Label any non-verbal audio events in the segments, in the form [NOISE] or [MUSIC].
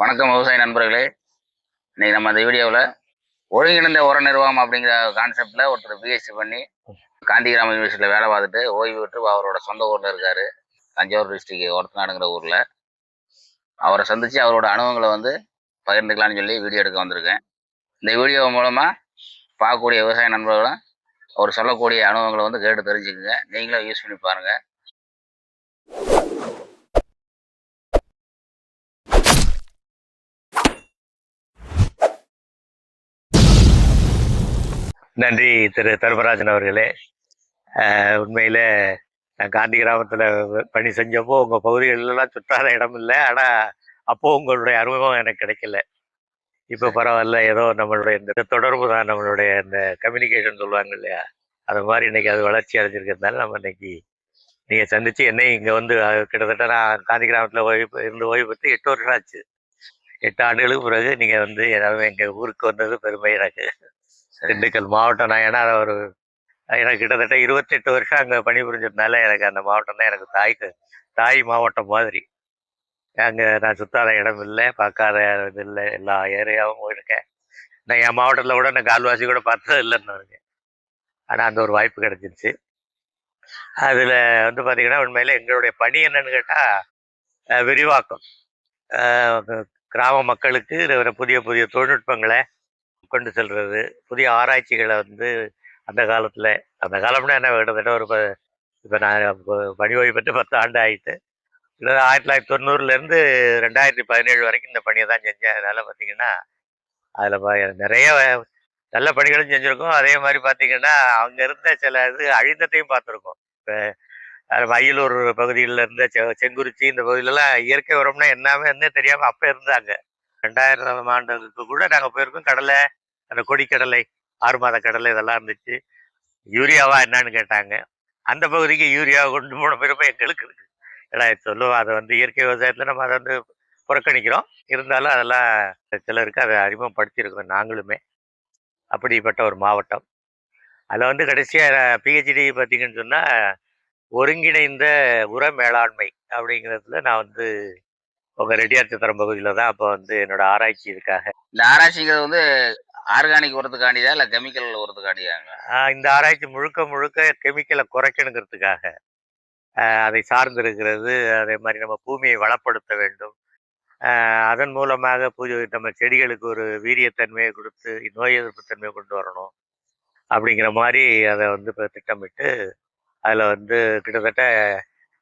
வணக்கம் விவசாய நண்பர்களே. இன்னைக்கு நம்ம இந்த வீடியோவில் ஒழுங்கிணைந்த உர நிர்வாகம் அப்படிங்கிற கான்செப்டில் ஒருத்தர் பிஎஸ்சி பண்ணி காந்திகிராம யூனிவர்சிட்டியில் வேலை பார்த்துட்டு ஓய்வு விட்டு அவரோட சொந்த ஊரில் இருக்காரு. தஞ்சாவூர் டிஸ்ட்ரிக் ஒரத்தநாடுங்கிற ஊரில். அவரை சந்தித்து அவரோட அனுபவங்களை வந்து பகிர்ந்துக்கலாம்னு சொல்லி வீடியோ எடுக்க வந்திருக்கேன். இந்த வீடியோ மூலமாக பார்க்கக்கூடிய விவசாய நண்பர்களும் அவர் சொல்லக்கூடிய அனுபவங்களை வந்து கேட்டு தெரிஞ்சுக்குங்க. நீங்களும் யூஸ் பண்ணி பாருங்கள் நன்றி திரு தர்மராஜன் அவர்களே. உண்மையில் நான் காந்தி கிராமத்தில் பணி செஞ்சப்போ உங்கள் பகுதிகளெல்லாம் சுற்றாத இடம் இல்லை. ஆனால் அப்போது உங்களுடைய அனுபவம் எனக்கு கிடைக்கல. இப்போ பரவாயில்ல ஏதோ நம்மளுடைய இந்த தொடர்பு தான் நம்மளுடைய இந்த கம்யூனிகேஷன் சொல்லுவாங்க இல்லையா? அது மாதிரி இன்னைக்கு அது வளர்ச்சி அடைஞ்சிருக்கிறதுனால நம்ம இன்னைக்கு நீங்கள் சந்தித்து என்னை இங்கே வந்து கிட்டத்தட்ட நான் காந்தி கிராமத்தில் ஓய்வு இருந்து ஓய்வு பெற்று எட்டு வருஷம் ஆச்சு. எட்டு ஆண்டுகளுக்கு பிறகு நீங்கள் வந்து ஏதாவது எங்கள் ஊருக்கு வந்தது பெருமை எனக்கு. திண்டுக்கல் மாவட்டம் நான் ஏன்னா ஒரு எனக்கு கிட்டத்தட்ட இருபத்தெட்டு வருஷம் அங்கே பணிபுரிஞ்சதுனால எனக்கு அந்த மாவட்டம் தான் எனக்கு தாய் தாய் மாவட்டம் மாதிரி. அங்கே நான் சுத்தாத இடம் இல்லை பார்க்காத இது இல்லை எல்லா ஏரியாவும் போயிருக்கேன் நான் என் மாவட்டத்தில் கூட நான் கால்வாசி கூட பார்த்தது இல்லைன்னு இருக்கேன். ஆனால் அந்த ஒரு வாய்ப்பு கிடைச்சிருச்சு. அதில் வந்து பார்த்தீங்கன்னா உண்மையில் எங்களுடைய பணி என்னன்னு கேட்டால் விரிவாக்கம். கிராம மக்களுக்கு புதிய புதிய தொழில்நுட்பங்களை கொண்டு செல்வது புதிய ஆராய்ச்சிகளை வந்து அந்த காலத்தில் அந்த காலம்னா என்ன கிட்டத்தட்ட ஒரு இப்போ நான் பணி ஓய்வு பெற்று பத்து ஆண்டு ஆயிட்டு ஆயிரத்தி தொள்ளாயிரத்தி தொண்ணூறுலேருந்து ரெண்டாயிரத்தி பதினேழு வரைக்கும் இந்த பணியை தான் செஞ்சேன். அதனால் பார்த்தீங்கன்னா அதில் நிறைய நல்ல பணிகளும் செஞ்சுருக்கோம். அதே மாதிரி பார்த்தீங்கன்னா அங்கே இருந்த சில இது அழிந்தத்தையும் பார்த்துருக்கோம் இப்போ மயிலூர் பகுதியில் இருந்த செ- செங்குறிச்சி இந்த பகுதியிலலாம் இயற்கை உரம்னா என்னமே என்ன தெரியாமல் அப்போ இருந்தாங்க. ரெண்டாயிரம் ஆண்டுக்கு கூட நாங்கள் போயிருக்கோம். கடலை அந்த கொடிக்கடலை ஆறு மாத கடலை இதெல்லாம் இருந்துச்சு. யூரியாவா என்னன்னு கேட்டாங்க. அந்த பகுதிக்கு யூரியா கொண்டு போன பெருமை எங்களுக்கு இருக்கு. ஏடா சொல்லுவோம் அதை வந்து இயற்கை விவசாயத்தில் நம்ம அதை வந்து புறக்கணிக்கிறோம். இருந்தாலும் அதெல்லாம் சிலருக்கு அதை அறிமுகப்படுத்தியிருக்கோம் நாங்களுமே. அப்படிப்பட்ட ஒரு மாவட்டம். அதில் வந்து கடைசியாக பிஹெச்டி பார்த்தீங்கன்னு சொன்னால் ஒருங்கிணைந்த உர மேலாண்மை அப்படிங்கிறதுல நான் வந்து உங்கள் ரெட்டியார் சித்திரம் பகுதியில் தான் அப்போ வந்து என்னோட ஆராய்ச்சி இதுக்காக. இந்த ஆராய்ச்சிங்கிறது வந்து ஆர்கானிக் உரத்துக்காண்டியா இல்லை கெமிக்கல் உரத்துக்காண்டியாங்க இந்த ஆராய்ச்சி முழுக்க முழுக்க கெமிக்கலை குறைக்கணுங்கிறதுக்காக. அதை சார்ந்து இருக்கிறது அதே மாதிரி நம்ம பூமியை வளப்படுத்த வேண்டும். அதன் மூலமாக புது நம்ம செடிகளுக்கு ஒரு வீரியத்தன்மையை கொடுத்து நோய் எதிர்ப்பு தன்மையை கொண்டு வரணும். அப்படிங்கிற மாதிரி அதை வந்து இப்போ திட்டமிட்டு அதில் வந்து கிட்டத்தட்ட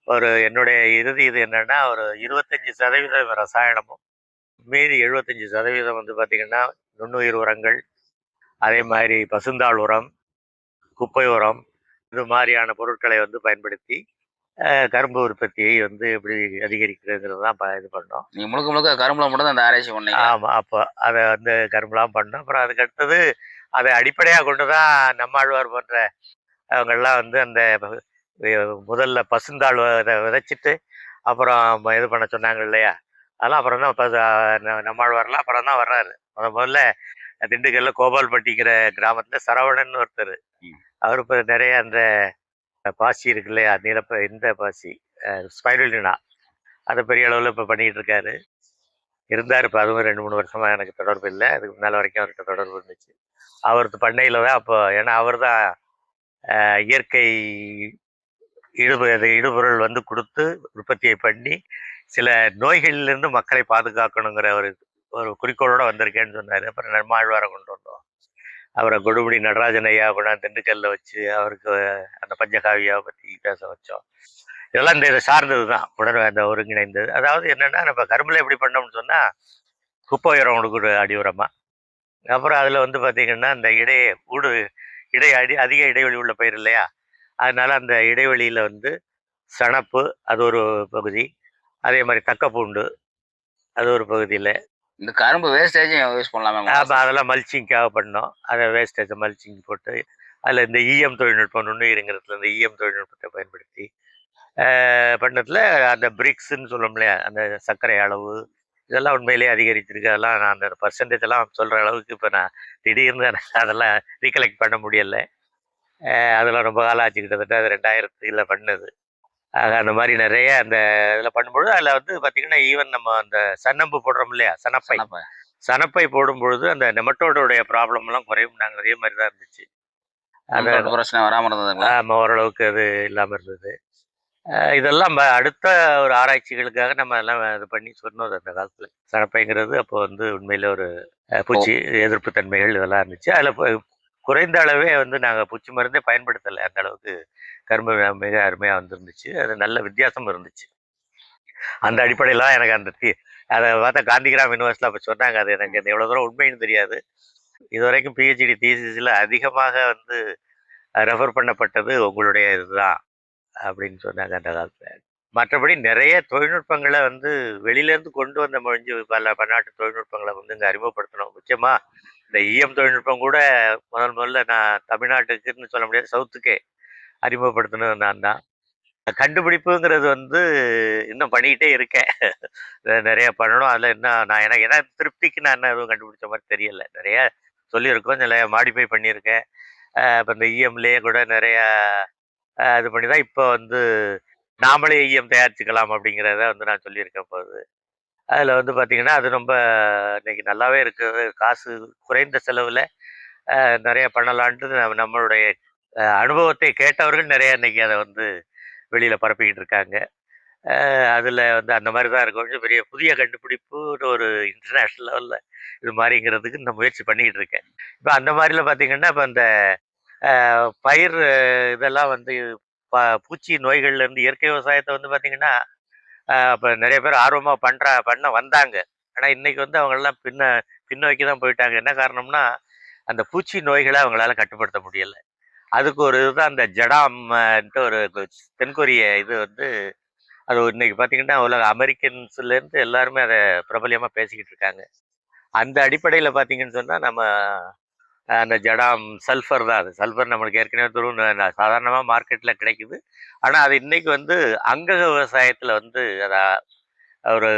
ஒரு என்னுடைய இறுதி இது என்னன்னா ஒரு இருபத்தஞ்சி சதவீதம் ரசாயனமும் மீதி எழுபத்தஞ்சி சதவீதம் வந்து பார்த்திங்கன்னா நுண்ணுயிர் உரங்கள் அதே மாதிரி பசுந்தாள் உரம் குப்பை உரம் இது மாதிரியான பொருட்களை வந்து பயன்படுத்தி கரும்பு உற்பத்தியை வந்து எப்படி அதிகரிக்கிறதுங்கிறது தான் ப- இது பண்ணோம். நீங்க முழுக்க முழுக்க கரும்புல மட்டும் இந்த ஆராய்ச்சி பண்ணீங்க? ஆமாம் அப்போ அதை வந்து கரும்புலாம் பண்ணோம். அப்புறம் அதுக்கு அடுத்தது அதை அடிப்படையாக கொண்டு தான் நம்மாழ்வார் போன்ற அவங்கெல்லாம் வந்து அந்த முதல்ல பசுந்தாள் விதை விதைச்சிட்டு அப்புறம் இது பண்ண சொன்னாங்க இல்லையா? அதெல்லாம் அப்புறம் தான் ப- ந- நம்மாழ்வார்லாம் அப்புறம் தான் வர்றாரு. முத முதல்ல திண்டுக்கல்ல கோபால்பட்டிங்கிற கிராமத்துல சரவணன் ஒருத்தர். அவர் இப்போ நிறைய அந்த பாசி இருக்கு இல்லையா? நீலப்ப இந்த பாசி ஸ்பைருலினா. அதை பெரிய அளவில் இப்போ பண்ணிக்கிட்டு இருக்காரு. இருந்தார் இப்போ அதுவும் ரெண்டு மூணு வருஷமா எனக்கு தொடர்பு இல்லை. அதுக்கு முன்னால் வரைக்கும் அவர்கிட்ட தொடர்பு இருந்துச்சு. அவரது பண்ணையில் தான் அப்போ ஏன்னா அவர் தான் இயற்கை இடுபு அதை இடுபொருள் வந்து கொடுத்து உற்பத்தியை பண்ணி சில நோய்களிலிருந்து மக்களை பாதுகாக்கணுங்கிற ஒரு ஒரு குறிக்கோளோட வந்திருக்கேன்னு சொன்னார். அப்புறம் நம்மாழ்வாரை கொண்டு வந்தோம். அவரை கொடுபடி நடராஜன் ஐயா அப்படின்னா திண்டுக்கல்ல வச்சு அவருக்கு அந்த பஞ்சகாவியாவை பற்றி பேச வச்சோம். இதெல்லாம் இந்த இதை சார்ந்தது தான். உடனே அந்த ஒருங்கிணைந்தது. அதாவது என்னென்னா நம்ம கரும்பில் எப்படி பண்ணோம்னு சொன்னா குப்பை உரம் கொடுக்குற அடி உரமா. அப்புறம் அதுல வந்து பார்த்திங்கன்னா இந்த இடையே ஊடு இடை அடி அதிக இடைவெளி உள்ள பயிர் இல்லையா? அதனால அந்த இடைவெளியில வந்து சணப்பு அது ஒரு பகுதி. அதே மாதிரி தக்கப்பூண்டு அது ஒரு பகுதியில். இந்த கரும்பு வேஸ்டேஜும் யூஸ் பண்ணலாமே ஆமாம் அதெல்லாம் மல்ச்சிங்காக பண்ணோம். அதை வேஸ்டேஜ் மல்ச்சிங் போட்டு அதில் இந்த இஎம் தொழில்நுட்பம் நுண்ணுயிரிங்கிறதுல இந்த இஎம் தொழில்நுட்பத்தை பயன்படுத்தி பண்ணதுல அந்த பிரிக்ஸ்ன்னு சொல்லும் இல்லையா? அந்த சர்க்கரை அளவு இதெல்லாம் உண்மையிலேயே அதிகரிச்சிருக்கு. அதெல்லாம் நான் அந்த பர்சன்டேஜ் எல்லாம் சொல்கிற அளவுக்கு இப்போ நான் திடீர்னு அதெல்லாம் ரீகலெக்ட் பண்ண முடியல. அதெல்லாம் ரொம்ப காலம் ஆச்சு. கிட்டத்தட்ட அது ரெண்டாயிரத்துல பண்ணது. ஆக அந்த மாதிரி நிறைய அந்த இதில் பண்ணும்பொழுது அதில் வந்து பார்த்தீங்கன்னா ஈவன் நம்ம அந்த சன்னம்பு போடுறோம் இல்லையா? சனப்பை. சனப்பை. போடும்பொழுது அந்த நெமட்டோடுடைய ப்ராப்ளம்லாம் குறையும். நாங்கள் அதே மாதிரி தான் இருந்துச்சு. அந்த பிரச்சனை வராம இருந்ததுங்களா? ஆமாம் ஓரளவுக்கு அது இல்லாமல் இருந்தது. இதெல்லாம் அடுத்த ஒரு ஆராய்ச்சிகளுக்காக நம்ம எல்லாம் இது பண்ணி சொன்னோம். அந்த காலத்தில் சனப்பைங்கிறது அப்போ வந்து உண்மையில ஒரு பூச்சி எதிர்ப்பு தன்மைகள் இதெல்லாம் இருந்துச்சு. அதில் குறைந்த அளவே வந்து நாங்கள் பூச்சி மருந்தே பயன்படுத்தலை. அந்த அளவுக்கு கரும்பு மிக அருமையாக வந்துருந்துச்சு. அது நல்ல வித்தியாசம் இருந்துச்சு. அந்த அடிப்படையில் தான் எனக்கு அந்த தி அதை பார்த்தா காந்திகிராம் யூனிவர்சிட்டியில் அப்போ சொன்னாங்க. அது எனக்கு எவ்வளோ தூரம் உண்மைன்னு தெரியாது. இதுவரைக்கும் பிஹெச்டி தீசிஸில் அதிகமாக வந்து ரெஃபர் பண்ணப்பட்டது உங்களுடைய இதுதான் அப்படின்னு சொன்னாங்க அந்த காலத்தில். மற்றபடி நிறைய தொழில்நுட்பங்களை வந்து வெளியிலேருந்து கொண்டு வந்த மொழிஞ்சு பல பன்னாட்டு தொழில்நுட்பங்களை வந்து இங்கே அறிமுகப்படுத்தணும். முக்கியமாக இந்த இஎம் தொழில்நுட்பம் கூட முதல் முதல்ல நான் தமிழ்நாட்டுக்குன்னு சொல்ல முடியாது சவுத்துக்கே அறிமுகப்படுத்தினது நான் தான். கண்டுபிடிப்புங்கிறது வந்து இன்னும் பண்ணிக்கிட்டே இருக்கேன். [LAUGHS] நிறைய பண்ணணும். அதில் இன்னும் நான் எனக்கு ஏன்னா திருப்திக்கு நான் என்ன எதுவும் கண்டுபிடிச்ச மாதிரி தெரியல. நிறைய சொல்லியிருக்கோம் நிறைய மாடிஃபை பண்ணியிருக்கேன். இப்போ இந்த e இஎம்லேயே கூட நிறைய இது பண்ணி தான் இப்போ வந்து நாமளே ஈயம் தயாரிச்சுக்கலாம் அப்படிங்கிறத வந்து நான் சொல்லியிருக்கேன் போது அதில் வந்து பார்த்திங்கன்னா அது ரொம்ப இன்றைக்கி நல்லாவே இருக்குது காசு குறைந்த செலவில் நிறைய பண்ணலான்ட்டு நம்ம- நம்மளுடைய அனுபவத்தை கேட்டவர்கள் நிறைய இன்றைக்கி அதை வந்து வெளியில் பரப்பிக்கிட்டு இருக்காங்க. அதில் வந்து அந்த மாதிரி தான் இருக்கும். கொஞ்சம் பெரிய புதிய கண்டுபிடிப்புன்னு ஒரு இன்டர்நேஷ்னல் லெவலில் இது மாதிரிங்கிறதுக்கு நான் முயற்சி பண்ணிக்கிட்டு இருக்கேன். இப்போ அந்த மாதிரில பார்த்திங்கன்னா இப்போ அந்த பயிர் இதெல்லாம் வந்து ப- பூச்சி நோய்கள்லேருந்து இயற்கை விவசாயத்தை வந்து பார்த்திங்கன்னா இப்போ நிறைய பேர் ஆர்வமாக பண்ணுற பண்ண வந்தாங்க. ஆனால் இன்றைக்கி வந்து அவங்களெல்லாம் பின்ன பின்னோக்கி தான் போயிட்டாங்க. என்ன காரணம்னா அந்த பூச்சி நோய்களை அவங்களால கட்டுப்படுத்த முடியல. அதுக்கு ஒரு இதுதான் அந்த ஜடாம்ன்ட்டு ஒரு தென்கொரிய இது வந்து அது இன்னைக்கு பார்த்தீங்கன்னா உலக அமெரிக்கன்ஸ்லேருந்து எல்லாருமே அதை பிரபலியமாக பேசிக்கிட்டு இருக்காங்க. அந்த அடிப்படையில் பார்த்தீங்கன்னு சொன்னால் நம்ம அந்த ஜடாம் சல்ஃபர் தான் அது. சல்ஃபர் நம்மளுக்கு ஏற்கனவே துருவ சாதாரணமாக மார்க்கெட்டில் கிடைக்குது. ஆனால் அது இன்றைக்கி வந்து அங்கக விவசாயத்தில் வந்து அதை ஒரு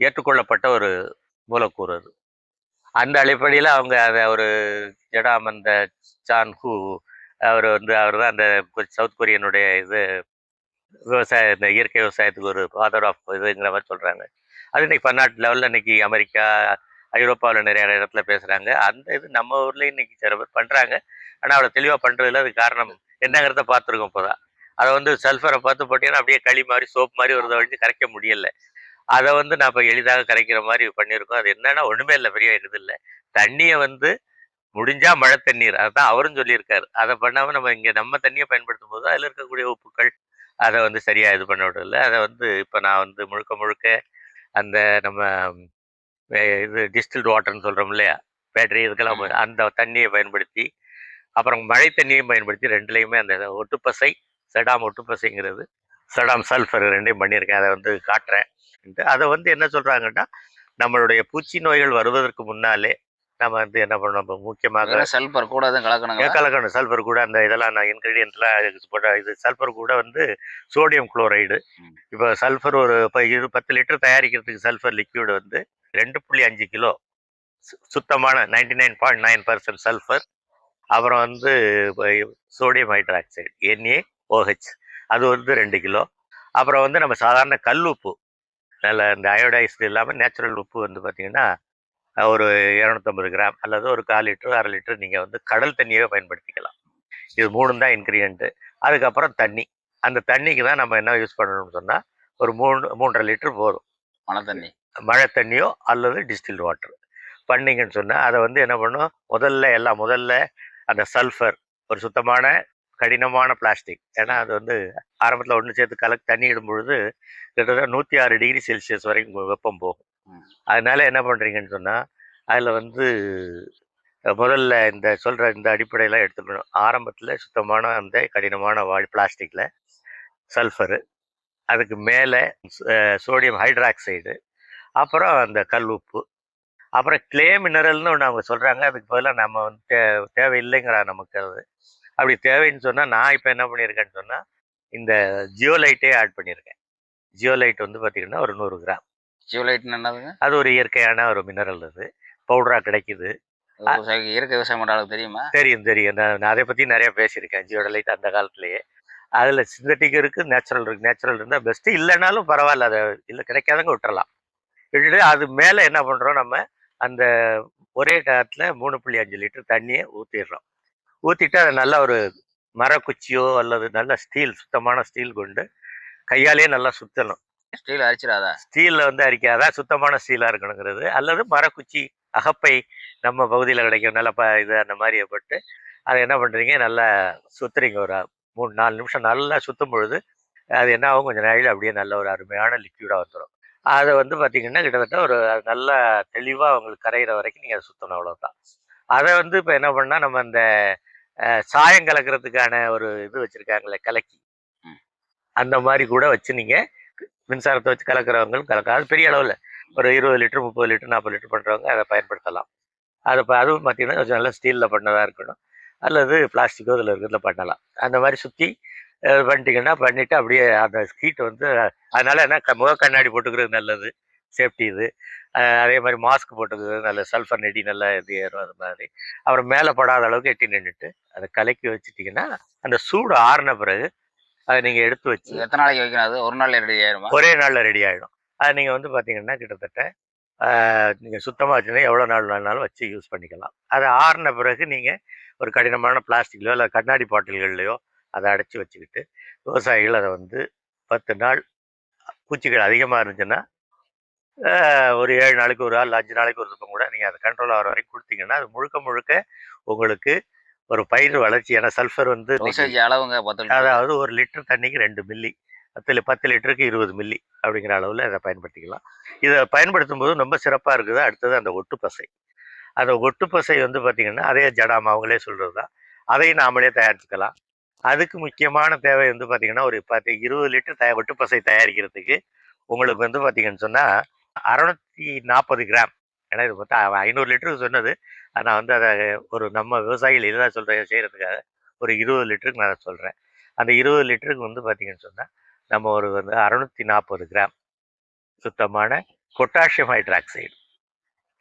ஏற்றுக்கொள்ளப்பட்ட ஒரு மூலக்கூறு அது. அந்த அடிப்படையில் அவங்க அதை ஒரு ஜடாம் அந்த சான் ஹூ அவர் வந்து அவர் தான் அந்த சவுத் கொரியனுடைய இது விவசாய இந்த இயற்கை விவசாயத்துக்கு ஒரு ஃபாதர் ஆஃப் இதுங்கிற மாதிரி சொல்கிறாங்க அது இன்னைக்கு பன்னாட்டு லெவலில் இன்னைக்கு அமெரிக்கா ஐரோப்பாவில் நிறைய இடத்துல பேசுகிறாங்க அந்த இது நம்ம ஊர்லேயும் இன்னைக்கு சில பேர் பண்ணுறாங்க ஆனால் அவளை தெளிவாக பண்ணுறதுல அது காரணம் என்னங்கிறத பார்த்துருக்கோம் இப்போ தான் அதை வந்து சல்ஃபரை பார்த்து போட்டீங்கன்னா அப்படியே களி மாதிரி சோப் மாதிரி ஒரு வழிஞ்சு கரைக்க முடியல. அதை வந்து நான் இப்போ எளிதாக கரைக்கிற மாதிரி பண்ணியிருக்கோம். அது என்னன்னா ஒன்றுமே இல்லை பெரிய இது இல்லை. தண்ணியை வந்து முடிஞ்சா மழை தண்ணீர். அதான் அவரும் சொல்லியிருக்காரு. அதை பண்ணாமல் நம்ம இங்கே நம்ம தண்ணியை பயன்படுத்தும் போது அதில் இருக்கக்கூடிய உப்புக்கள் அதை வந்து சரியாக இது பண்ண விடல. அதை வந்து இப்போ நான் வந்து முழுக்க முழுக்க அந்த நம்ம இது டிஸ்டில்டு வாட்டர்னு சொல்கிறோம் இல்லையா? பேட்டரி இதுக்கெல்லாம். அந்த தண்ணியை பயன்படுத்தி அப்புறம் மழை தண்ணியும் பயன்படுத்தி ரெண்டுலேயுமே அந்த ஒட்டுப்பசை செடாம் ஒட்டுப்பசைங்கிறது செடாம் சல்ஃபர் ரெண்டையும் பண்ணியிருக்கேன். அதை வந்து காட்டுறேன். அதை வந்து என்ன சொல்கிறாங்கன்னா நம்மளுடைய பூச்சி நோய்கள் வருவதற்கு முன்னாலே நம்ம வந்து என்ன பண்ணணும்? முக்கியமாக சல்பர் கூட எதுவும் கலக்கணுங்களா கலக்கணும்? சல்ஃபர் கூட அந்த இதெல்லாம் நான் இன்க்ரீடியன்ட்லாம் இதுக்கு போட்ட இது சல்ஃபர் கூட வந்து சோடியம் குளோரைடு. இப்போ சல்ஃபர் ஒரு இப்போ இது பத்து லிட்டர் தயாரிக்கிறதுக்கு சல்ஃபர் லிக்விட் வந்து ரெண்டு புள்ளி அஞ்சு கிலோ. சுத்தமான ninety nine point nine percent sulphur அப்புறம் வந்து சோடியம் ஹைட்ராக்சைடு என்ஏ ஓஹெச் அது வந்து ரெண்டு கிலோ. அப்புறம் வந்து நம்ம சாதாரண கல் உப்பு நல்ல இந்த அயோடைஸ்டு இல்லாமல் நேச்சுரல் உப்பு வந்து பார்த்தீங்கன்னா ஒரு இரநூத்தம்பது கிராம் அல்லது ஒரு கால் லிட்டர் அரை லிட்டர் நீங்கள் வந்து கடல் தண்ணியவே பயன்படுத்திக்கலாம். இது மூணும் தான் இன்க்ரீடியன்ட்டு அதுக்கப்புறம் தண்ணி. அந்த தண்ணிக்கு தான் நம்ம என்ன யூஸ் பண்ணணும்னு சொன்னால் ஒரு மூணு மூன்றரை லிட்டர் போதும். மழை தண்ணி மழை தண்ணியோ அல்லது டிஸ்டில்டு வாட்டர் பண்ணீங்கன்னு சொன்னால் அதை வந்து என்ன பண்ணும்? முதல்ல எல்லாம் முதல்ல அந்த சல்ஃபர் ஒரு சுத்தமான கடினமான பிளாஸ்டிக் ஏன்னா அது வந்து ஆரம்பத்தில் ஒன்று சேர்த்து கலக்கு தண்ணி இடும் பொழுது கிட்டத்தட்ட நூற்றி ஆறு டிகிரி செல்சியஸ் வரைக்கும் வெப்பம் போகும். அதனால என்ன பண்ணுறீங்கன்னு சொன்னால் அதில் வந்து முதல்ல இந்த சொல்கிற இந்த அடிப்படையெல்லாம் எடுத்துக்கணும். ஆரம்பத்தில் சுத்தமான அந்த கடினமான வாழ் பிளாஸ்டிக்கில் சல்ஃபரு அதுக்கு மேலே சோடியம் ஹைட்ராக்சைடு அப்புறம் அந்த கல் உப்பு அப்புறம் கிளே மினரல்னு ஒன்று அவங்க சொல்கிறாங்க அதுக்கு பதிலாக நம்ம வந்து தே தேவையில்லைங்கிறா நமக்கு அது. அப்படி தேவைன்னு சொன்னால் நான் இப்போ என்ன பண்ணியிருக்கேன்னு சொன்னால் இந்த ஜியோலைட்டே ஆட் பண்ணியிருக்கேன். ஜியோலைட் வந்து பார்த்திங்கன்னா ஒரு நூறு கிராம். ஜியோலைட் என்னதுங்க? அது ஒரு இயற்கையான ஒரு மினரல் அது. பவுடராக கிடைக்குது. இயற்கை விவசாயம் ஆளுக்கு தெரியுமா? தெரியும் தெரியும். நான் அதை பற்றி நிறைய பேசியிருக்கேன். ஜியோலைட் அந்த காலத்துலேயே. அதில் சிந்தட்டிக் இருக்குது நேச்சுரல் இருக்குது நேச்சுரல் இருந்தால் பெஸ்ட்டு இல்லைனாலும் பரவாயில்ல. அதை இல்லை கிடைக்காதவங்க விட்டுறலாம். விட்டுட்டு அது மேலே என்ன பண்ணுறோம் நம்ம? அந்த ஒரே டயத்தில் மூணு புள்ளி அஞ்சு லிட்டர் தண்ணியை ஊற்றிடுறோம் ஊற்றிட்டு அதை நல்ல ஒரு மரக்குச்சியோ அல்லது நல்ல ஸ்டீல் சுத்தமான ஸ்டீல் கொண்டு கையாலேயே நல்லா சுற்றணும் ஸ்டீல் அரிச்சிடாதா? ஸ்டீலில் வந்து அரிக்காதா? சுத்தமான ஸ்டீலாக இருக்கணுங்கிறது. அல்லது மரக்குச்சி அகப்பை நம்ம பகுதியில் கிடைக்கும். நல்ல ப இது அந்த மாதிரி பட்டு அதை என்ன பண்ணுறீங்க நல்லா சுற்றுறீங்க ஒரு மூணு நாலு நிமிஷம் நல்லா சுற்றும் பொழுது அது என்ன ஆகும்? கொஞ்சம் நாளில் அப்படியே நல்ல ஒரு அருமையான லிக்யூடாக வந்துடும் அதை வந்து பார்த்தீங்கன்னா கிட்டத்தட்ட ஒரு நல்லா தெளிவாக உங்களுக்கு கரையிற வரைக்கும் நீங்கள் அதை சுற்றணும் அவ்வளோதான் அதை வந்து இப்போ என்ன பண்ணால் நம்ம அந்த சாயம் கலக்கிறதுக்கான ஒரு இது வச்சுருக்காங்களே கலக்கி. அந்த மாதிரி கூட வச்சு நீங்கள் மின்சாரத்தை வச்சு கலக்கிறவங்களும் கலக்க பெரிய அளவில். ஒரு இருபது லிட்டர் முப்பது லிட்டர் நாற்பது லிட்டர் பண்ணுறவங்க அதை பயன்படுத்தலாம். அதை இப்போ அதுவும் பார்த்தீங்கன்னா கொஞ்சம் நல்லா ஸ்டீலில் பண்ணதாக இருக்கணும். அல்லது பிளாஸ்டிக்கோ இதில் இருக்கிறதுல பண்ணலாம். அந்த மாதிரி சுற்றி பண்ணிட்டீங்கன்னா பண்ணிவிட்டு அப்படியே அந்த ஹீட் வந்து அதனால் என்ன க- முக கண்ணாடி போட்டுக்கிறது நல்லது. சேஃப்டி இது. அதே மாதிரி மாஸ்க் போட்டுக்கிறது நல்ல சல்ஃபர் நெடி நல்லா இது ஏறும் அது மாதிரி. அப்புறம் மேலே படாத அளவுக்கு எட்டி நின்றுட்டு அதை கலக்கி வச்சுட்டிங்கன்னா அந்த சூடு ஆறின பிறகு அதை நீங்கள் எடுத்து வச்சு எத்தனை நாளைக்கு வைக்கணும் அது? ஒரு நாள் ரெடி ஆயிருமா? ஒரே நாளில் ரெடி ஆகிடும் அது நீங்கள் வந்து பார்த்தீங்கன்னா கிட்டத்தட்ட நீங்கள் சுத்தமாக வச்சுருந்தா எவ்வளோ நாள் வேணாலும் வச்சு யூஸ் பண்ணிக்கலாம். அது ஆறின பிறகு நீங்கள் ஒரு கடினமான பிளாஸ்டிக்லையோ இல்லை கண்ணாடி பாட்டில்கள்லையோ அதை அடைச்சி வச்சுக்கிட்டு விவசாயிகள் அதை வந்து பத்து நாள் பூச்சிகள் அதிகமாக இருந்துச்சுன்னா ஒரு ஏழு நாளைக்கு ஒரு ஆள் அஞ்சு நாளைக்கு ஒரு தப்பம் கூட நீங்கள் அதை கண்ட்ரோல் ஆகிற வரைக்கும் கொடுத்தீங்கன்னா அது முழுக்க முழுக்க உங்களுக்கு ஒரு பயிர் வளர்ச்சி. ஏன்னா சல்ஃபர் வந்து அளவுங்க அதாவது ஒரு லிட்டர் தண்ணிக்கு ரெண்டு மில்லி. பத்து பத்து லிட்டருக்கு இருபது மில்லி அப்படிங்கிற அளவில் இதை பயன்படுத்திக்கலாம். இதை பயன்படுத்தும் போது ரொம்ப சிறப்பாக இருக்குது. அடுத்தது அந்த ஒட்டு பசை. அந்த ஒட்டு பசை வந்து பார்த்திங்கன்னா அதே ஜடாம் அவங்களே சொல்கிறது தான் அதையும் நாமளே தயாரிச்சுக்கலாம். அதுக்கு முக்கியமான தேவை வந்து பார்த்திங்கன்னா ஒரு பத்து இருபது லிட்டர் தய ஒட்டு பசை தயாரிக்கிறதுக்கு உங்களுக்கு வந்து பார்த்திங்கன்னு சொன்னால் அறநூற்றி நாற்பது கிராம் ஏன்னா இது பார்த்தா ஐநூறு லிட்டருக்கு சொன்னது. நான் வந்து அதை ஒரு நம்ம விவசாயிகள் இதுதான் சொல்கிறேன் செய்கிறதுக்காக ஒரு இருபது லிட்டருக்கு நான் சொல்கிறேன் அந்த இருபது லிட்டருக்கு வந்து பார்த்தீங்கன்னு சொன்னால் நம்ம ஒரு வந்து அறநூற்றி நாற்பது கிராம் சுத்தமான பொட்டாசியம் ஹைட்ராக்சைடு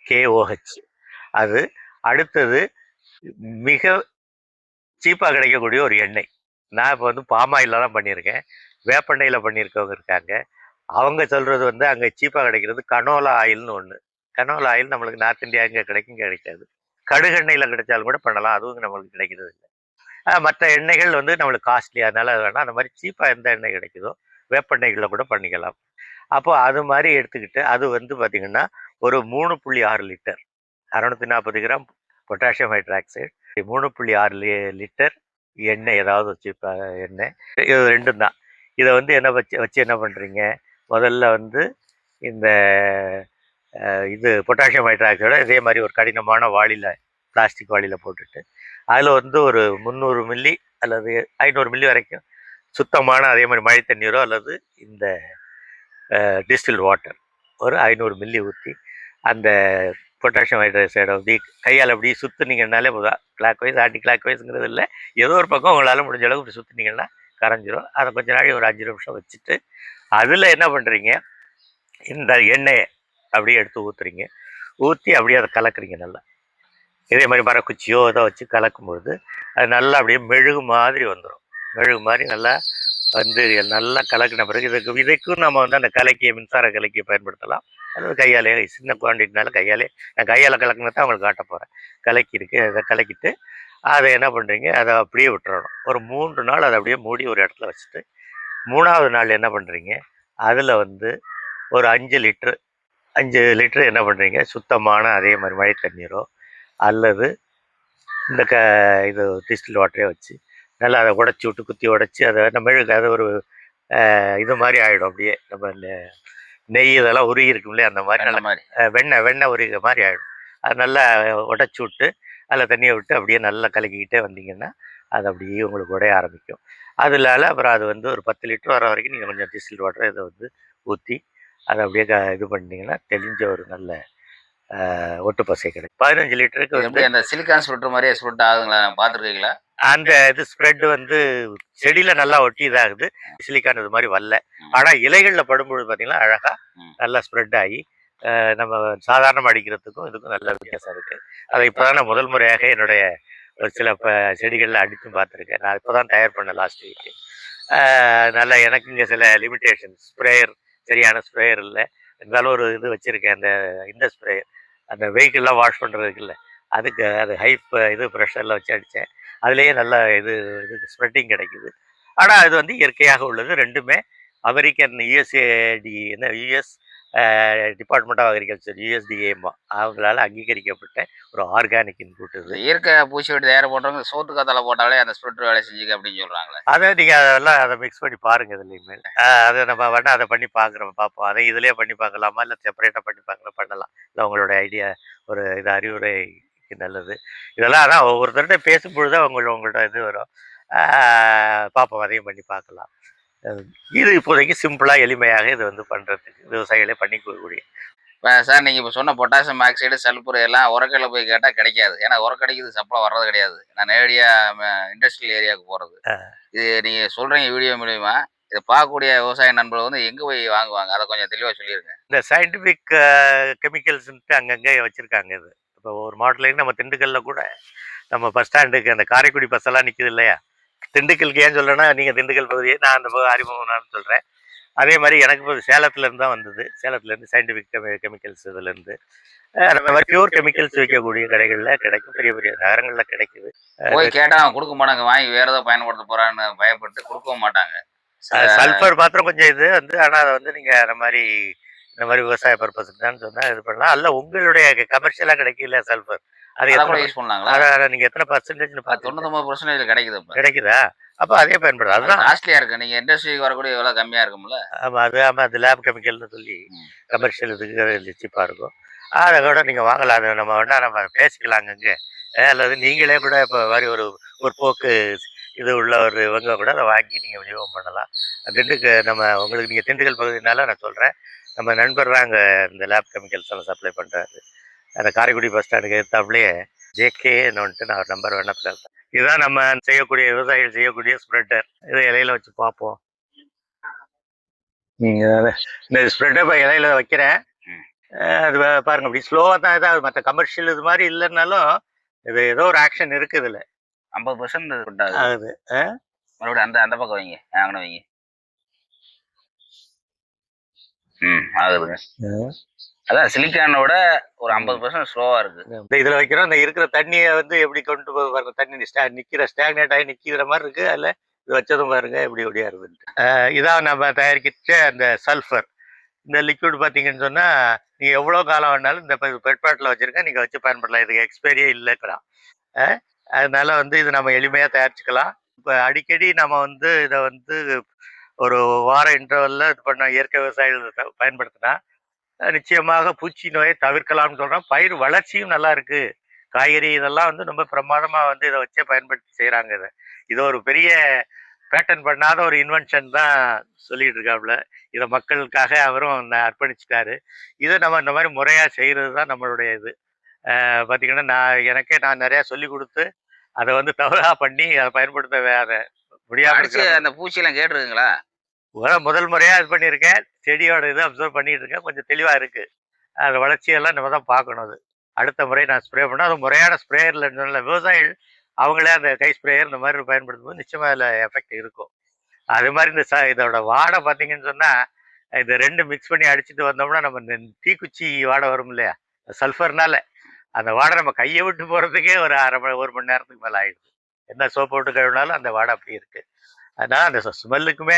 கேஓஹெச் அது அடுத்தது மிக சீப்பாக கிடைக்கக்கூடிய ஒரு எண்ணெய். நான் இப்போ வந்து பாமாயில் தான் பண்ணியிருக்கேன். வேப்பெண்ணெயில் பண்ணியிருக்கவங்க இருக்காங்க. அவங்க சொல்கிறது வந்து அங்கே சீப்பாக கிடைக்கிறது கனோலா ஆயில்னு ஒன்று கனோல் ஆயில் நம்மளுக்கு நார்த் இந்தியா இங்கே கிடைக்கும் கிடைக்காது. கடுகெண்ணெயில் கிடைச்சாலும் கூட பண்ணலாம் அதுவும் நம்மளுக்கு கிடைக்கிறது இல்லை. மற்ற எண்ணெய்கள் வந்து நம்மளுக்கு காஸ்ட்லி அதனால வேணாம். அந்த மாதிரி சீப்பாக எந்த எண்ணெய் கிடைக்குதோ வேப்பெண்ணெய்களை கூட பண்ணிக்கலாம். அப்போ அது மாதிரி எடுத்துக்கிட்டு அது வந்து பார்த்திங்கன்னா ஒரு மூணு புள்ளி ஆறு லிட்டர் அறநூற்றி நாற்பது கிராம் பொட்டாசியம் ஹைட்ராக்சைடு மூணு புள்ளி ஆறு லி லிட்டர் எண்ணெய் ஏதாவது சீப்பாக எண்ணெய். இது ரெண்டும் தான். இதை வந்து என்ன வச்சு வச்சு என்ன பண்ணுறீங்க முதல்ல வந்து இந்த இது பொட்டாசியம் ஹைட்ராக்சைடை இதே மாதிரி ஒரு கடினமான வாளியில் பிளாஸ்டிக் வாளியில் போட்டுட்டு அதில் வந்து ஒரு முந்நூறு மில்லி அல்லது ஐநூறு மில்லி வரைக்கும் சுத்தமான அதே மாதிரி மழை தண்ணீரோ அல்லது இந்த டிஸ்டில் வாட்டர் ஒரு ஐநூறு மில்லி ஊற்றி அந்த பொட்டாசியம் ஹைட்ராக்சைடை வந்து கையால் அப்படி சுற்றுனீங்கன்னாலே போதும். கிளாக் வைஸ் ஆன்டி கிளாக் வைஸ்ங்கிறது இல்லை. ஏதோ ஒரு பக்கம் உங்களால் முடிஞ்ச அளவுக்கு இப்படி சுற்றுனீங்கன்னா கரைஞ்சிரும். அதை கொஞ்ச நாளைக்கு ஒரு அஞ்சு நிமிஷம் வச்சுட்டு அதில் என்ன பண்ணுறீங்க இந்த எண்ணெயை அப்படியே எடுத்து ஊற்றுறீங்க ஊற்றி அப்படியே அதை கலக்குறீங்க நல்லா. இதே மாதிரி மரக்குச்சியோ ஏதோ வச்சு கலக்கும்பொழுது அது நல்லா அப்படியே மெழுகு மாதிரி வந்துடும் மெழுகு மாதிரி நல்லா வந்து நல்லா கலக்கின பிறகு இதுக்கு இதுக்கும் நம்ம வந்து அந்த கலக்கிய மின்சார கலக்கியை பயன்படுத்தலாம். அல்லது கையாலே சின்ன குவான்டிட்டினால கையாலே நான் கையால் கலக்குனதை அவங்களுக்கு காட்ட போகிறேன் கலக்கி இருக்கு அதை கலக்கிட்டு அதை என்ன பண்ணுறீங்க அதை அப்படியே விட்டுறணும். ஒரு மூன்று நாள் அதை அப்படியே மூடி ஒரு இடத்துல வச்சுட்டு மூணாவது நாள் என்ன பண்ணுறீங்க அதில் வந்து ஒரு அஞ்சு லிட்ரு அஞ்சு லிட்ரு என்ன பண்ணுறீங்க சுத்தமான அதே மாதிரி மழை தண்ணீரோ அல்லது இந்த க இது டிஸ்டில் வாட்டரே வச்சு நல்லா அதை உடச்சி விட்டு குத்தி உடச்சி அதை நம்ம மெழுகு அது ஒரு இது மாதிரி ஆகிடும் அப்படியே நம்ம நெய் இதெல்லாம் உருகி இருக்கும் இல்லையா? அந்த மாதிரி நல்லா மாதிரி. வெண்ணெய் வெண்ணெய் உருகிற மாதிரி ஆகிடும் அது நல்லா உடச்சி விட்டு அதில் தண்ணியை விட்டு அப்படியே நல்லா கலக்கிக்கிட்டே வந்தீங்கன்னா அது அப்படியே உங்களுக்கு உடைய ஆரம்பிக்கும். அதனால அப்புறம் அது வந்து ஒரு பத்து லிட்டர் வர வரைக்கும் நீங்கள் கொஞ்சம் டிஸ்டில் வாட்டர் இதை வந்து ஊற்றி அதை அப்படியே க இது பண்ணிங்கன்னா தெளிஞ்ச ஒரு நல்ல ஒட்டு பசை கிடைக்கும். பதினஞ்சு லிட்டருக்கு வந்து அந்த சிலிக்கான் ஸ்ப்ரிட் மாதிரியே ஸ்ப்ரிட் ஆகுங்களா பார்த்துருக்கீங்களா? அந்த இது ஸ்ப்ரெட் வந்து செடியில நல்லா ஒட்டி இதாகுது. சிலிக்கான் இது மாதிரி வரல. ம். ஆனா இலைகள்ல படும்பொழுது பாத்தீங்கன்னா அழகா ம். நல்லா ஸ்ப்ரெட் ஆகி நம்ம சாதாரண அடிக்கிறதுக்கும் இதுக்கும் நல்ல வித்தியாசம் இருக்கு. அதை இப்பதான் நான் முதல் முறையாக என்னுடைய ஒரு சில ப செடிகளில் அடித்தும் பார்த்துருக்கேன். நான் இப்போதான் தயார் பண்ணேன் லாஸ்ட் வீக் ஆஹ் நல்ல எனக்கு இங்கே சில லிமிட்டேஷன் ஸ்ப்ரேயர் சரியான ஸ்ப்ரேயர் இல்லை. இருந்தாலும் ஒரு இது வச்சுருக்கேன். அந்த இந்த ஸ்ப்ரேயர். அந்த வெஹிக்கிள்லாம் வாஷ் பண்ணுறதுக்கு இல்லை. அதுக்கு அது ஹை இது ப்ரெஷரில் வச்சு அடித்தேன் அதுலேயே நல்ல இது இது ஸ்ப்ரெட்டிங் கிடைக்குது. ஆனால் அது வந்து இயற்கையாக உள்ளது. ரெண்டுமே அமெரிக்கன் யூஎஸ்ஏடி என்ன யுஎஸ் டிபார்ட்மெண்ட் ஆஃப் அக்ரிகல்ச்சர் யூஎஸ்டிஏமா அவங்களால அங்கீகரிக்கப்பட்ட ஒரு ஆர்கானிக் இன்புட் இது. இயற்கை பூச்சி வெட்டி தயார் பண்றவங்க சோத்து கத்தால போட்டாலே அந்த ஸ்ப்ரெட் வேலை செஞ்சுக்க அப்படின்னு சொல்றாங்களே. அதை நீங்கள் அதெல்லாம் அதை மிக்ஸ் பண்ணி பாருங்க இதுலையுமே அதை நம்ம வேணா அதை பண்ணி பார்க்குறோம் பார்ப்போம். அதை இதுலேயே பண்ணி பார்க்கலாமா? இல்லை செப்பரேட்டாக பண்ணி பார்க்கலாம் பண்ணலாம். இல்லை உங்களோட ஐடியா ஒரு இது அறிவுரைக்கு நல்லது. இதெல்லாம் அதான் ஒவ்வொருத்தர்கிட்ட பேசும்பொழுது அவங்களோட உங்கள்ட்ட இது வரும். பார்ப்போம் அதையும் பண்ணி பார்க்கலாம். இது இப்போதைக்கு சிம்பிளாக எளிமையாக இது வந்து பண்ணுறதுக்கு விவசாயிகளே பண்ணிக்கக்கூடிய இப்போ சார் நீங்க இப்போ சொன்ன பொட்டாசியம் ஆக்சைடு சல்பர் எல்லாம் உரக்கடையில் போய் கேட்டா கிடைக்காது. ஏன்னா உரக்கடைக்கு இது சப்ளை வர்றது கிடையாது. நான் நேரடியா இண்டஸ்ட்ரியல் ஏரியாவுக்கு போறது. ஆ. இது நீங்க சொல்றீங்க வீடியோ மூலியமா இதை பார்க்கக்கூடிய விவசாய நண்பர்கள் வந்து எங்க போய் வாங்குவாங்க? அதை கொஞ்சம் தெளிவா சொல்லிருங்க. இந்த சயின்டிஃபிக் கெமிக்கல்ஸ்ன்ட்டு அங்கங்கே வச்சுருக்காங்க இது. இப்போ ஒரு மாடலிங் நம்ம திண்டுக்கல்லில் கூட நம்ம பஸ் ஸ்டாண்டுக்கு அந்த காரைக்குடி பஸ் எல்லாம் நிற்குது இல்லையா? திண்டுக்கலுக்கு ஏன் சொல்கிறேன்னா நீங்கள் திண்டுக்கல் பகுதியை நான் அந்த பக்கம் அறிமுகம் சொல்கிறேன் அதே மாதிரி எனக்கு இப்போ சேலத்துலேருந்து தான் வந்தது. சேலத்துலேருந்து சயின்டிஃபிக் கெமிக்கல்ஸ் இதுலேருந்து அந்த மாதிரி பியூர் கெமிக்கல்ஸ் விற்கக்கூடிய கடைகளில் கிடைக்கும். பெரிய பெரிய நகரங்களில் கிடைக்குது. போய் கேட்டா அவன் கொடுக்க மாட்டாங்க. வாங்கி வேற ஏதோ பயன்படுத்த போறான்னு பயப்பட்டு கொடுக்கவும் மாட்டாங்க. சல்ஃபர் மாத்திரம் கொஞ்சம் இது வந்து ஆனால் அதை வந்து நீங்கள் அந்த மாதிரி இந்த மாதிரி விவசாய பர்பஸுக்கு தான் சொன்னால் இது பண்ணலாம். அல்ல உங்களுடைய கமர்ஷியலாக கிடைக்கல சல்ஃபர் அது கூட யூஸ் பண்ணலாங்களா? அதை நீங்கள் எத்தனை பர்சன்டேஜ்னு பார்த்து தொண்ணூத்தொம்பது பர்சன்டேஜ் கிடைக்குது கிடைக்குதா? அப்போ அதே பயன்படுது. அதுதான். காஸ்ட்லியா இருக்கு. நீங்க இண்டஸ்ட்ரிக்கு வரக்கூடிய எவ்வளவு கம்மியா இருக்கும்ல. ஆமாம் அது ஆமாம் அது லேப் கெமிக்கல்னு சொல்லி. கமர்ஷியல் இதுக்கு சீப்பாக இருக்கும் அதை கூட நீங்கள் வாங்கலாம். அதை நம்ம வேணா நம்ம பேசிக்கலாம் அங்கங்கே அல்லது நீங்களே கூட இப்போ மாதிரி ஒரு ஒரு போக்கு இது உள்ள ஒரு இவங்க கூட அதை வாங்கி நீங்கள் விநியோகம் பண்ணலாம். திண்டுக்கு நம்ம உங்களுக்கு நீங்கள் திண்டுக்கல் பகுதினால நான் சொல்கிறேன் நம்ம நண்பர் தான் அங்கே இந்த லேப் கெமிக்கல்ஸ் எல்லாம் சப்ளை பண்ணுறாரு அந்த காரைக்குடி பஸ் ஸ்டாண்டுக்கு எடுத்தாப்புலேயே ஜேகேன்னு வந்துட்டு நான் ஒரு நம்பர் வேணா பேசுகிறேன் இதுதான் நம்ம செய்யக்கூடிய விவசாயிகள் செய்யக்கூடிய ஸ்ப்ரெட்டர் இதை இலையில வச்சு பார்ப்போம். இந்த ஸ்ப்ரெட்டை இப்போ இலையில வைக்கிறேன். அது பாருங்க அப்படி ஸ்லோவாக தான் இதாக மற்ற கமர்ஷியல் இது மாதிரி இல்லைன்னாலும் இது ஏதோ ஒரு ஆக்ஷன் இருக்குது இதில். ஐம்பது பர்சன்ட் ஆகுது. மறுபடியும் அந்த அந்த பக்கம் வைங்க. அங்கே வைங்க. ம் ஆகுதுங்க அதான் சிலிக்கானோட ஒரு ஐம்பது பர்சன்ட் ஸ்லோவா இருக்கு. இந்த இதில் வைக்கிறோம் இந்த இருக்கிற தண்ணியை வந்து எப்படி கொண்டு போய் பாருங்க தண்ணி ஸ்டா நிற்கிற ஸ்டாக்னேட் ஆகி நிற்கிற மாதிரி இருக்கு அதில் இது வச்சதும் பாருங்க எப்படி இருக்குதுன்ட்டு அஹ் இதான் நம்ம தயாரிக்கிற அந்த சல்ஃபர் இந்த லிக்விட் பார்த்தீங்கன்னு சொன்னால் நீங்கள் எவ்வளோ காலம் வேணாலும் இந்த பெட்பாட்டில் வச்சுருக்க நீங்கள் வச்சு பயன்படலாம். இதுக்கு எக்ஸ்பைரியே இல்லைக்கலாம் அதனால வந்து இது நம்ம எளிமையாக தயாரிச்சுக்கலாம். இப்போ அடிக்கடி நம்ம வந்து இதை வந்து ஒரு வார இன்டர்வலில் இது பண்ண இயற்கை விவசாயிகள் பயன்படுத்தினா நிச்சயமாக பூச்சி நோயை தவிர்க்கலாம்னு சொல்கிறோம் பயிர் வளர்ச்சியும் நல்லா இருக்கு. காய்கறி இதெல்லாம் வந்து ரொம்ப பிரமாதமாக வந்து இதை வச்சே பயன்படுத்தி செய்கிறாங்க இதை. இது ஒரு பெரிய பேட்டன் பண்ணாத ஒரு இன்வென்ஷன் தான் சொல்லிட்டு இருக்காப்புல. இதை மக்களுக்காக அவரும் அர்ப்பணிச்சிட்டாரு. இதை நம்ம இந்த மாதிரி முறையாக செய்கிறது தான் நம்மளுடைய இது. பார்த்தீங்கன்னா நான் எனக்கே நான் நிறையா சொல்லி கொடுத்து அதை வந்து தவறாக பண்ணி அதை பயன்படுத்த வே- முடியாம அடிச்சு இருக்கிற அந்த பூச்சியெல்லாம் கேட்டுருக்குங்களா? முதல் முதல் முறையாக இது பண்ணியிருக்கேன். செடியோட இது அப்சர்வ் பண்ணிட்டு இருக்கேன் கொஞ்சம் தெளிவாக இருக்குது அது வளர்ச்சியெல்லாம் நம்ம தான் பார்க்கணும் அது. அடுத்த முறை நான் ஸ்ப்ரே பண்ணால் அது முறையான ஸ்ப்ரேயரில் விவசாயிகள் அவங்களே அந்த கை ஸ்ப்ரேயர் இந்த மாதிரி பயன்படுத்தும் போது நிச்சயமாக அதில் எஃபெக்ட் இருக்கும். அது மாதிரி இந்த ச இதோட வாடை பார்த்தீங்கன்னு சொன்னால் இது ரெண்டு மிக்ஸ் பண்ணி அடிச்சுட்டு வந்தோம்னா நம்ம இந்த தீக்குச்சி வாடை வரும் இல்லையா? சல்ஃபர்னால அந்த வாடை நம்ம கையை விட்டு போகிறதுக்கே ஒரு அரை மணி ஒரு மணி நேரத்துக்கு மேலே ஆகிடுது என்ன சோப்பு விட்டு கழுவினாலும் அந்த வாடை அப்படி இருக்குது அதனால அந்த ஸ்மெல்லுக்குமே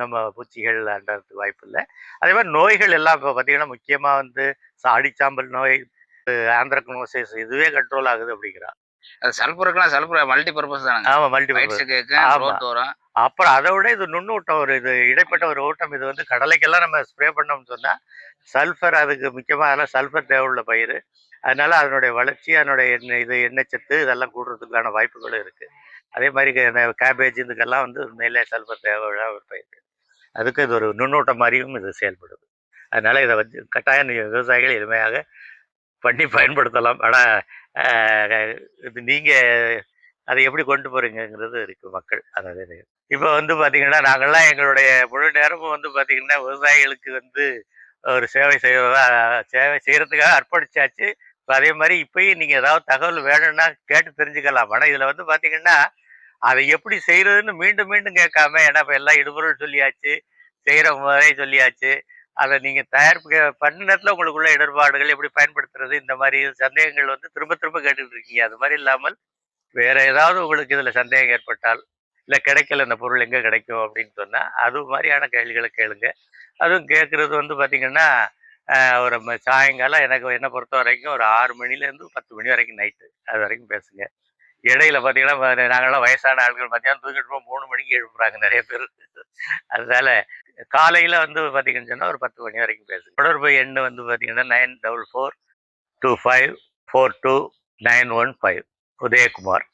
நம்ம பூச்சிகள் அண்டறதுக்கு வாய்ப்பு இல்லை அதே மாதிரி நோய்கள் எல்லாம் இப்போ பார்த்தீங்கன்னா முக்கியமாக வந்து அடிச்சாம்பல் நோய் ஆந்திரக்னோசிஸ் இதுவே கண்ட்ரோல் ஆகுது அப்படிங்கிறா. அது சல்பருக்குலாம் சல்பர் மல்டி பர்பஸ் தானுங்க. ஆமாம் மல்டி. ரோட் வரும் அப்புறம் அதை விட இது நுண்ணூட்டம் ஒரு இது இடைப்பட்ட ஒரு ஊட்டம் இது வந்து கடலைக்கெல்லாம் நம்ம ஸ்ப்ரே பண்ணோம்னு சொன்னால் சல்ஃபர் அதுக்கு முக்கியமாக அதெல்லாம் சல்ஃபர் தேவையுள்ள பயிர் அதனால அதனுடைய வளர்ச்சி அதனுடைய எண்ணெய் இது எண்ணெய் சத்து இதெல்லாம் கூடுறதுக்கான வாய்ப்புகளும் இருக்குது அதே மாதிரி கேபேஜ் இதுக்கெல்லாம் வந்து உண்மையிலே சல்பர் தேவையுள்ள ஒரு பயிர். அதுக்கு இது ஒரு நுண்ணூட்டம் மாதிரியும் இது செயல்படுது. அதனால் இதை வந்து கட்டாயம் விவசாயிகள் எளிமையாக பண்ணி பயன்படுத்தலாம். ஆனால் இது நீங்கள் அதை எப்படி கொண்டு போகிறீங்கிறது இருக்குது மக்கள். அதாவது இப்போ வந்து பார்த்தீங்கன்னா நாங்கள்லாம் எங்களுடைய முழு நேரமும் வந்து பார்த்திங்கன்னா விவசாயிகளுக்கு வந்து ஒரு சேவை செய்வதா சேவை செய்கிறதுக்காக அர்ப்பணிச்சாச்சு. இப்போ அதே மாதிரி இப்பயும் நீங்கள் ஏதாவது தகவல் வேணும்னா கேட்டு தெரிஞ்சுக்கலாம். ஆனால் இதில் வந்து பார்த்தீங்கன்னா அதை எப்படி செய்யறதுன்னு மீண்டும் மீண்டும் கேட்காம ஏன்னா இப்போ எல்லாம் இடுபொருள் சொல்லியாச்சு செய்கிற முறை சொல்லியாச்சு. அதை நீங்கள் தயார் பண்ண நேரத்தில் உங்களுக்குள்ள இடர்பாடுகள் எப்படி பயன்படுத்துறது இந்த மாதிரி சந்தேகங்கள் வந்து திரும்ப திரும்ப கேட்டுட்டு இருக்கீங்க. அது மாதிரி இல்லாமல் வேற ஏதாவது உங்களுக்கு இதில் சந்தேகம் ஏற்பட்டால் இல்லை கிடைக்கல இந்த பொருள் எங்கே கிடைக்கும் அப்படின்னு சொன்னால் அது மாதிரியான கேள்விகளை கேளுங்க. அதுவும் கேட்குறது வந்து பார்த்தீங்கன்னா ஒரு ம- சாயங்காலம் எனக்கு என்னை பொறுத்த வரைக்கும் ஒரு ஆறு மணிலேருந்து பத்து மணி வரைக்கும் நைட்டு அது வரைக்கும் பேசுங்க. இடையில பார்த்தீங்கன்னா வ- நாங்கெல்லாம் வயசான ஆட்கள் மத்தியானம் தூக்கிட்டு இருப்போம் மூணு மணிக்கு எழுப்புறாங்க நிறைய பேர். அதனால காலையில் வந்து பார்த்தீங்கன்னு சொன்னால் ஒரு பத்து மணி வரைக்கும் பேசுங்க. தொடர்பு எண் வந்து பார்த்தீங்கன்னா nine double four two five four two nine one five. Udayakumar.